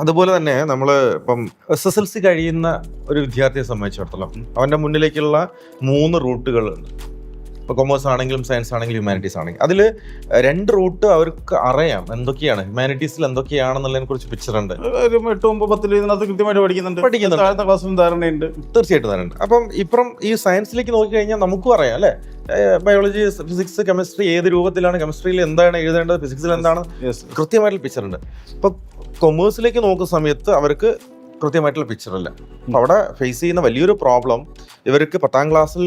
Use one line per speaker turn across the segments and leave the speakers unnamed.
അതുപോലെ തന്നെ നമ്മൾ ഇപ്പം എസ് എസ് എൽ സി കഴിയുന്ന ഒരു വിദ്യാർത്ഥിയെ സംബന്ധിച്ചിടത്തോളം അവന്റെ മുന്നിലേക്കുള്ള മൂന്ന് റൂട്ടുകളുണ്ട് ഇപ്പോൾ കൊമേഴ്സ് ആണെങ്കിലും സയൻസ് ആണെങ്കിലും ഹ്യൂമാനിറ്റീസ് ആണെങ്കിലും. അതിൽ രണ്ട് റൂട്ട് അവർക്ക് അറിയാം എന്തൊക്കെയാണ്. ഹ്യൂമാനിറ്റീസിൽ എന്തൊക്കെയാണെന്നുള്ളതിനെ കുറിച്ച് പിക്ചർ ഉണ്ട്.
ഒരു എട്ട് ഒമ്പത് പത്തിൽ ഇതിനകത്ത് കൃത്യമായിട്ട് പഠിക്കുന്നുണ്ട്.
പഠിക്കുന്നുണ്ട്.
താഴത്തെ ക്ലാസ്സിലും ധാരണയുണ്ട്.
തീർച്ചയായിട്ടും തരുന്നുണ്ട് അപ്പം ഇപ്പം ഈ സയൻസിലേക്ക് നോക്കിക്കഴിഞ്ഞാൽ നമുക്കും അറിയാം അല്ലേ? ബയോളജി ഫിസിക്സ് കെമിസ്ട്രി ഏത് രൂപത്തിലാണ് കെമിസ്ട്രിയിൽ എന്താണ് എഴുതേണ്ടത് ഫിസിക്സിൽ എന്താണ്. കൃത്യമായിട്ടുള്ള പിക്ചർ ഉണ്ട്. ഇപ്പൊ കൊമേഴ്സിലേക്ക് നോക്കുന്ന സമയത്ത് അവർക്ക് കൃത്യമായിട്ടുള്ള പിക്ചർ ഇല്ല അപ്പൊ അവിടെ ഫേസ് ചെയ്യുന്ന വലിയൊരു പ്രോബ്ലം ഇവർക്ക് പത്താം ക്ലാസ്സിൽ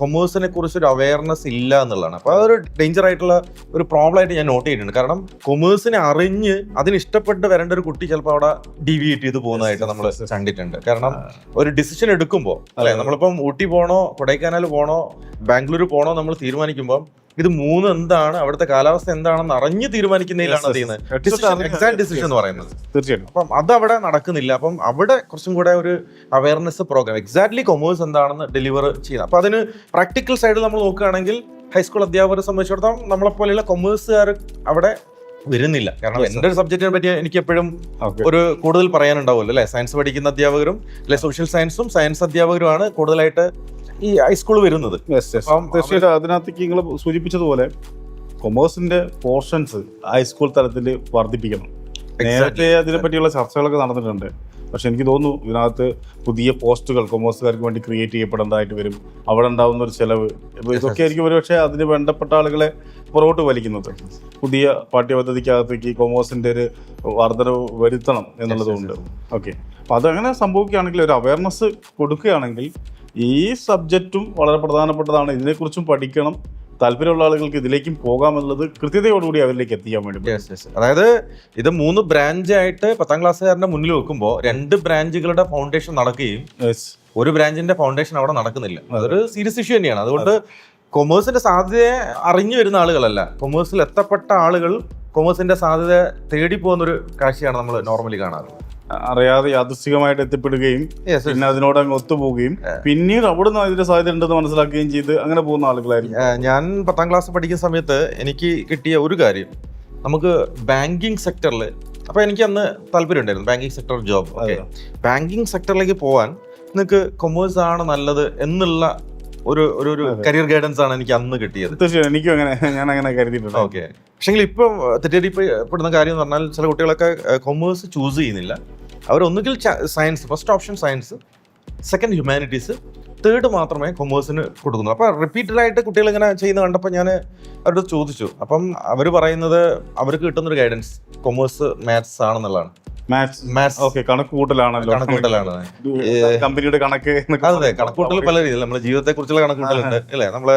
കൊമേഴ്സിനെ കുറിച്ച് ഒരു അവയർനെസ് ഇല്ല എന്നുള്ളതാണ്. അപ്പൊ അതൊരു ഡേഞ്ചർ ആയിട്ടുള്ള ഒരു പ്രോബ്ലം ആയിട്ട് ഞാൻ നോട്ട് ചെയ്തിട്ടുണ്ട്. കാരണം കൊമേഴ്സിനെ അറിഞ്ഞ് അതിന് ഇഷ്ടപ്പെട്ട് വരേണ്ട ഒരു കുട്ടി ചിലപ്പോൾ അവിടെ ഡിവിയേറ്റ് ചെയ്ത് പോകുന്നതായിട്ട് നമ്മൾ കണ്ടിട്ടുണ്ട്. കാരണം ഒരു ഡിസിഷൻ എടുക്കുമ്പോൾ അല്ലെ? നമ്മളിപ്പം ഊട്ടി പോണോ കൊടൈക്കനാൽ പോണോ ബാംഗ്ലൂർ പോണോ നമ്മൾ തീരുമാനിക്കുമ്പോൾ ഇത് മൂന്ന് എന്താണ് അവിടുത്തെ കാലാവസ്ഥ എന്താണെന്ന് അറിഞ്ഞ് തീരുമാനിക്കുന്നതിലാണ്. ചെയ്യുന്നത് എക്സാക്ട് ഡിസിഷൻ എന്ന് പറയുന്നത്.
തീർച്ചയായിട്ടും.
അപ്പം അത് അവിടെ നടക്കുന്നില്ല. അപ്പം അവിടെ കുറച്ചും കൂടെ ഒരു അവയർനെസ് പ്രോഗ്രാം എക്സാക്ട്ലി കൊമേഴ്സ് എന്താണെന്ന് ഡെലിവർ ചെയ്യുന്നത്. അപ്പം അതിന് പ്രാക്ടിക്കൽ സൈഡിൽ നമ്മൾ നോക്കുകയാണെങ്കിൽ ഹൈസ്കൂൾ അധ്യാപകരെ സംബന്ധിച്ചിടത്തോളം നമ്മളെ പോലെയുള്ള കൊമേഴ്സുകാർ അവിടെ വരുന്നില്ല. കാരണം എന്റെ ഒരു സബ്ജക്റ്റിനെ പറ്റി എനിക്ക് എപ്പോഴും ഒരു കൂടുതൽ പറയാനുണ്ടാവുമല്ലോ അല്ലെ? സയൻസ് പഠിക്കുന്ന അധ്യാപകരും അല്ലെ? സോഷ്യൽ സയൻസും സയൻസ് അധ്യാപകരുമാണ് കൂടുതലായിട്ട് ഈ ഹൈസ്കൂൾ വരുന്നത്.
തീർച്ചയായിട്ടും അതിനകത്തേക്ക് നിങ്ങൾ സൂചിപ്പിച്ചതുപോലെ കൊമേഴ്സിന്റെ പോർഷൻസ് ഹൈസ്കൂൾ തലത്തിൽ വർദ്ധിപ്പിക്കണം. നേരത്തെ അതിനെ പറ്റിയുള്ള ചർച്ചകളൊക്കെ നടന്നിട്ടുണ്ട്. പക്ഷെ എനിക്ക് തോന്നുന്നു ഇതിനകത്ത് പുതിയ പോസ്റ്റുകൾ കൊമേഴ്സുകാർക്ക് വേണ്ടി ക്രിയേറ്റ് ചെയ്യപ്പെടേണ്ടതായിട്ട് വരും. അവിടെ ഉണ്ടാവുന്ന ഒരു ചെലവ്. ഇതൊക്കെ ആയിരിക്കും ഒരുപക്ഷെ അതിന് വേണ്ടപ്പെട്ട ആളുകളെ പുറകോട്ട് വലിക്കുന്നത്. പുതിയ പാഠ്യപദ്ധതിക്കകത്തേക്ക് കൊമേഴ്സിന്റെ ഒരു വർധനവ് വരുത്തണം എന്നുള്ളതുകൊണ്ട് ഓക്കെ അപ്പൊ അതങ്ങനെ സംഭവിക്കുകയാണെങ്കിൽ ഒരു അവയർനെസ് കൊടുക്കുകയാണെങ്കിൽ ഈ സബ്ജക്റ്റും വളരെ പ്രധാനപ്പെട്ടതാണ്. ഇതിനെക്കുറിച്ചും പഠിക്കണം. താല്പര്യമുള്ള ആളുകൾക്ക് ഇതിലേക്കും പോകാമെന്നുള്ളത് കൃത്യതയോടുകൂടി അവരിലേക്ക് എത്തിക്കാൻ വേണ്ടി.
അതായത് ഇത് മൂന്ന് ബ്രാഞ്ച് ആയിട്ട് പത്താം ക്ലാസ്സുകാരന്റെ മുന്നിൽ വെക്കുമ്പോൾ രണ്ട് ബ്രാഞ്ചുകളുടെ ഫൗണ്ടേഷൻ നടക്കുകയും ഒരു ബ്രാഞ്ചിന്റെ ഫൗണ്ടേഷൻ അവിടെ നടക്കുന്നില്ല. അതൊരു സീരിയസ് ഇഷ്യൂ തന്നെയാണ്. അതുകൊണ്ട് കൊമേഴ്സിന്റെ സാധ്യതയെ അറിഞ്ഞു വരുന്ന ആളുകളല്ല. കൊമേഴ്സിൽ എത്തപ്പെട്ട ആളുകൾ കൊമേഴ്സിന്റെ സാധ്യത തേടി പോകുന്ന ഒരു കാഴ്ചയാണ് നമ്മൾ നോർമലി കാണാറ്
അറിയാതെ യാദൃശികമായിട്ട് എത്തിപ്പെടുകയും പിന്നെ അതിനോട് അങ്ങ് ഒത്തുപോകുകയും പിന്നീട് അവിടുന്ന് അതിന്റെ സാധ്യത ഉണ്ടെന്ന് മനസ്സിലാക്കുകയും ചെയ്ത് അങ്ങനെ പോകുന്ന ആളുകളായിരിക്കും
ഞാൻ പത്താം ക്ലാസ് പഠിക്കുന്ന സമയത്ത് എനിക്ക് കിട്ടിയ ഒരു കാര്യം. നമുക്ക് ബാങ്കിങ് സെക്ടറിൽ അപ്പൊ എനിക്ക് അന്ന് താല്പര്യം ഉണ്ടായിരുന്നു ബാങ്കിങ് സെക്ടർ ജോബ് ബാങ്കിങ് സെക്ടറിലേക്ക് പോകാൻ നിങ്ങൾക്ക് കൊമേഴ്സ് ആണ് നല്ലത് എന്നുള്ള ഒരു ഒരു ഒരു കരിയർ ഗൈഡൻസ് ആണ് എനിക്ക് അന്ന് കിട്ടിയത്.
തീർച്ചയായും എനിക്കും അങ്ങനെ ഞാൻ അങ്ങനെ കരുതിയിട്ടുണ്ട്.
ഓക്കെ. പക്ഷെങ്കിൽ ഇപ്പം തെറ്റിദ്ധരിപ്പെടുന്ന കാര്യം എന്ന് പറഞ്ഞാൽ ചില കുട്ടികളൊക്കെ കൊമേഴ്സ് ചൂസ് ചെയ്യുന്നില്ല. അവർ ഒന്നുകിൽ science first option science second humanities third മാത്രമേ കൊമേഴ്സിന് കൊടുക്കുന്നു അപ്പോൾ റിപ്പീറ്റഡ് ആയിട്ട് കുട്ടികൾ ഇങ്ങനെ ചെയ്യുന്ന കണ്ടപ്പോൾ ഞാൻ അവരോട് ചോദിച്ചു. അപ്പം അവർ പറയുന്നത് അവർക്ക് കിട്ടുന്നൊരു ഗൈഡൻസ് കൊമേഴ്സ് മാത്സ് ആണെന്നുള്ളതാണ്.
മാത്സ്
മാത്സ്
ഓക്കെ കണക്ക് കൂട്ടലാണല്ലോ
കണക്കൂട്ടലാണ്
കമ്പനിയുടെ കണക്ക്
അതെ കണക്കൂട്ടൽ പല രീതിയിൽ നമ്മുടെ ജീവിതത്തെ കുറിച്ചുള്ള കണക്കൂട്ടലുണ്ട് അല്ലെ? നമ്മൾ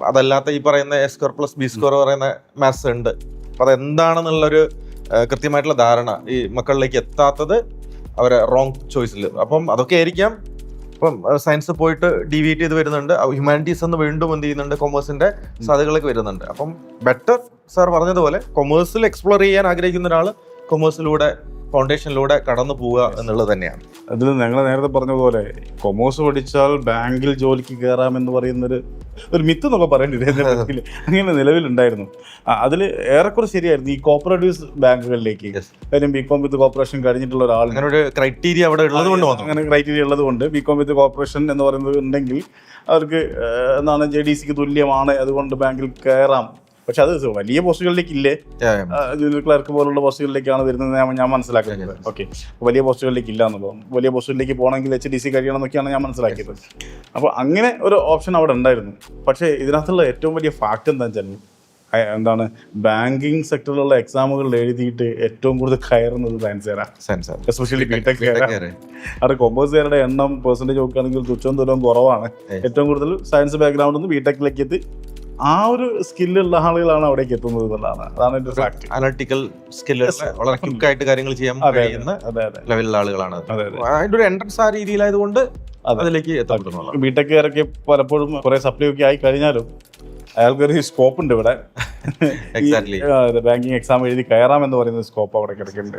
അതല്ലാത്ത ഈ പറയുന്ന A square plus B square പറയുന്ന മാത്സ് ഉണ്ട്. അപ്പൊ അതെന്താണെന്നുള്ളൊരു കൃത്യമായിട്ടുള്ള ധാരണ ഈ മക്കളിലേക്ക് എത്താത്തത് അവരെ റോങ് ചോയ്സിൽ അപ്പം അതൊക്കെ ആയിരിക്കാം. ഇപ്പം സയൻസ് പോയിട്ട് ഡീവിയേറ്റ് ചെയ്ത് വരുന്നുണ്ട്. ഹ്യൂമാനിറ്റീസ് എന്ന് വീണ്ടും എന്ത് ചെയ്യുന്നുണ്ട്? കൊമേഴ്സിന്റെ സാധ്യതകളൊക്കെ വരുന്നുണ്ട്. അപ്പം ബെറ്റർ സാർ പറഞ്ഞതുപോലെ കൊമേഴ്സിൽ എക്സ്പ്ലോർ ചെയ്യാൻ ആഗ്രഹിക്കുന്ന ഒരാൾ കൊമേഴ്സിലൂടെ ഫൗണ്ടേഷനിലൂടെ കടന്നു പോവുക എന്നുള്ളത് തന്നെയാണ്.
അതിൽ ഞങ്ങൾ നേരത്തെ പറഞ്ഞതുപോലെ കൊമേഴ്സ് പഠിച്ചാൽ ബാങ്കിൽ ജോലിക്ക് കയറാമെന്ന് പറയുന്നൊരു ഒരു മിത്ത് എന്നൊക്കെ പറയേണ്ടി. അങ്ങനെ നിലവിലുണ്ടായിരുന്നു. അതിൽ ഏറെക്കുറെ ശരിയായിരുന്നു. ഈ കോപ്പറേറ്റീവ്സ് ബാങ്കുകളിലേക്ക്. കാര്യം ബി കോം വിത്ത് കോർപ്പറേഷൻ കഴിഞ്ഞിട്ടുള്ള ഒരാൾ
അങ്ങനെ ഒരു ക്രൈറ്റീരിയ അവിടെ ഉള്ളത് കൊണ്ട് വന്നു.
അങ്ങനെ ക്രൈറ്റീരിയ ഉള്ളത് കൊണ്ട് ബി കോം വിത്ത് കോർപ്പറേഷൻ എന്ന് പറയുന്നത് ഉണ്ടെങ്കിൽ അവർക്ക് എന്നാണ് എന്താണ് ജെ ഡി സിക്ക് തുല്യമാണ്. അതുകൊണ്ട് ബാങ്കിൽ കയറാം. പക്ഷെ അത് വലിയ പോസ്റ്റുകളിലേക്ക് ഇല്ലേ. ജൂനിയർ ക്ലർക്ക് പോലുള്ള പോസ്റ്റുകളിലേക്കാണ് വരുന്നത് ഞാൻ- മനസ്സിലാക്കുന്നത്. ഓക്കെ. വലിയ പോസ്റ്റുകളിലേക്ക് ഇല്ല എന്നുള്ളത് വലിയ പോസ്റ്റുകളിലേക്ക് പോകണമെങ്കിൽ എച്ച് ഡി സി കഴിയണം എന്നൊക്കെയാണ് ഞാൻ മനസ്സിലാക്കിയത്. അപ്പോൾ അങ്ങനെ ഒരു ഓപ്ഷൻ അവിടെ ഉണ്ടായിരുന്നു. പക്ഷേ ഇതിനകത്തുള്ള ഏറ്റവും വലിയ ഫാക്ട് എന്താ വെച്ചാൽ എന്താണ് ബാങ്കിങ് സെക്ടറിലുള്ള എക്സാമുകളിൽ എഴുതിയിട്ട് ഏറ്റവും കൂടുതൽ കയറുന്നത് സയൻസുകാരാ എസ്പെഷ്യലി ബിടെക് അവിടെ കൊമേഴ്സുകാരുടെ എണ്ണം പെർസെന്റേജ് നോക്കുകയാണെങ്കിൽ തുച്ഛവും ദൂരവും കുറവാണ്. ഏറ്റവും കൂടുതൽ സയൻസ് ബാക്ക്ഗ്രൗണ്ടിൽ നിന്ന് ബിടെക്കിലേക്ക് എത്തി. ആ ഒരു സ്കില്ലുള്ള ആളുകളാണ് അവിടേക്ക് എത്തുന്നത് എന്നുള്ളതാണ്. അതാണ് എന്റെ ഫാക്ട്
അനലിറ്റിക്കൽ സ്കില്ല് വളരെ ക്വിക്ക് ആയിട്ട് കാര്യങ്ങൾ ചെയ്യാൻ കഴിയുന്ന ലെവലിലുള്ള ആളുകളാണ്. അതെ,
അതെ.
അതിന്റെ ഒരു എൻട്രൻസ് ആ രീതിയിലായതുകൊണ്ട്
കൊണ്ട്
അതിലേക്ക് എത്താൻ
ബിടെക്കുകാരൊക്കെ പലപ്പോഴും കുറെ സപ്ലൈ ഒക്കെ ആയി കഴിഞ്ഞാലും അയാൾക്കൊരു സ്കോപ്പ് ഉണ്ട് ഇവിടെ. ബാങ്കിങ് എക്സാം എഴുതി കയറാം എന്ന് പറയുന്ന സ്കോപ്പ് അവിടെ കിടക്കുന്നുണ്ട്.